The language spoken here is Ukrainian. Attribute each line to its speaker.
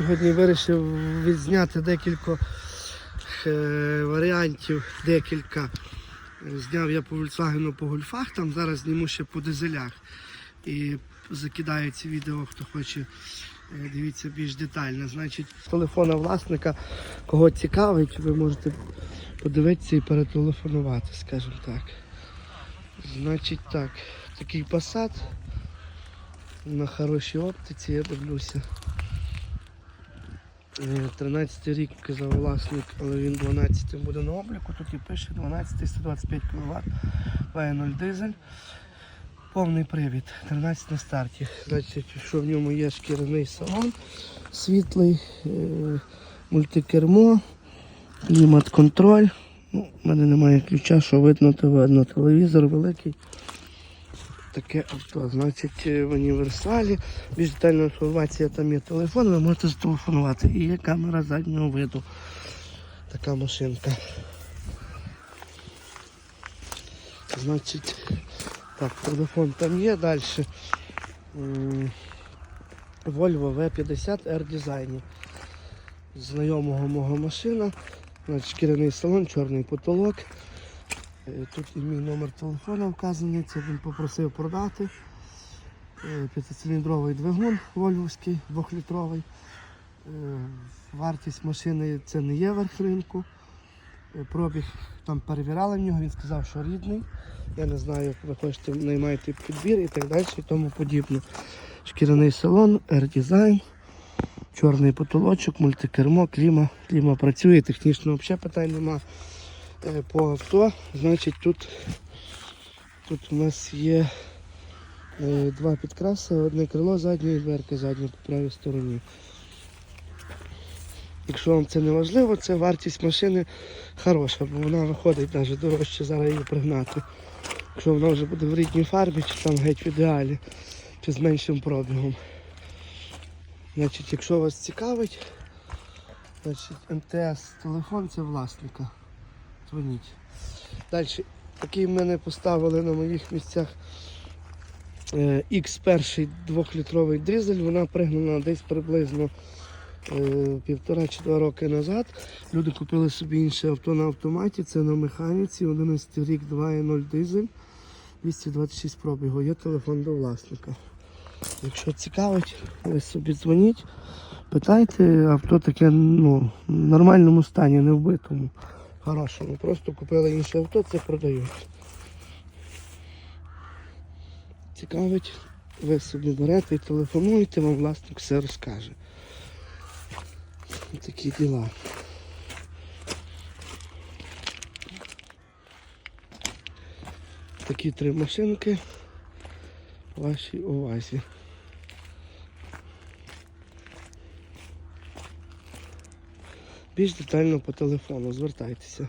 Speaker 1: сьогодні вирішив відзняти декілька е, варіантів, декілька. Зняв я по Volkswagen по гольфах, там зараз зніму ще по дизелях. І закидаю ці відео, хто хоче. е, Дивіться більш детально. Значить, телефона власника, кого цікавить, ви можете подивитися і перетелефонувати, скажімо так. Значить так, такий Passat на хорошій оптиці, я дивлюся. Е, 13 рік казав власник, але він 12 буде на обліку. Тут і пише 12 125 кВт, 2.0 дизель. Повний привід, 13 на старті. Значить, що в ньому є шкіряний салон, світлий, е, мультикермо, клімат-контроль. Ну, У мене немає ключа, що видно, то видно. Телевізор великий. Таке авто. Значить, е, в універсалі. Більш детальна інформація, там є телефон, ви можете зателефонувати. І є камера заднього виду. Така машинка. Значить, так, телефон там є далі. Volvo V50 R дизайні. Знайомого мого машина. Значить, шкіряний салон, чорний потолок. Е, Тут і мій номер телефона вказаний, це він попросив продати. Е, П'ятициліндровий двигун вольвовський, двохлітровий. Е, Вартість машини це не є верх ринку. Пробіг там перевіряли в нього, він сказав, що рідний. Я не знаю, ви хочете наймаєте підбір і так далі і тому подібне. Шкіряний салон, R-дизайн, чорний потолочок, мультикермо, кліма. Кліма працює, технічно взагалі питань немає по авто. Значить тут, тут у нас є е, два підкраси, одне крило заднє і дверка задня по правій стороні. Якщо вам це не важливо, це вартість машини хороша, бо вона виходить навіть дорожче зараз її пригнати. Якщо вона вже буде в рідній фарбі, чи там геть в ідеалі, чи з меншим пробігом. Значить, якщо вас цікавить, значить МТС телефон це власника дзвоніть. Далі, такий в мене поставили на моїх місцях е, X1 двохлітровий дизель, вона пригнана десь приблизно е, півтора чи два роки назад. Люди купили собі інше авто на автоматі, це на механіці, 11 рік 2.0 дизель, 226 пробігу, є телефон до власника. Якщо цікавить, ви собі дзвоніть, питайте, авто таке ну, в нормальному стані, не вбитому хорошому. Просто купили інше авто, це продають. Цікавить, ви собі берете і телефонуєте, вам власник все розкаже. Такі діла. Такі три машинки вашій увазі. Більш детально по телефону звертайтеся.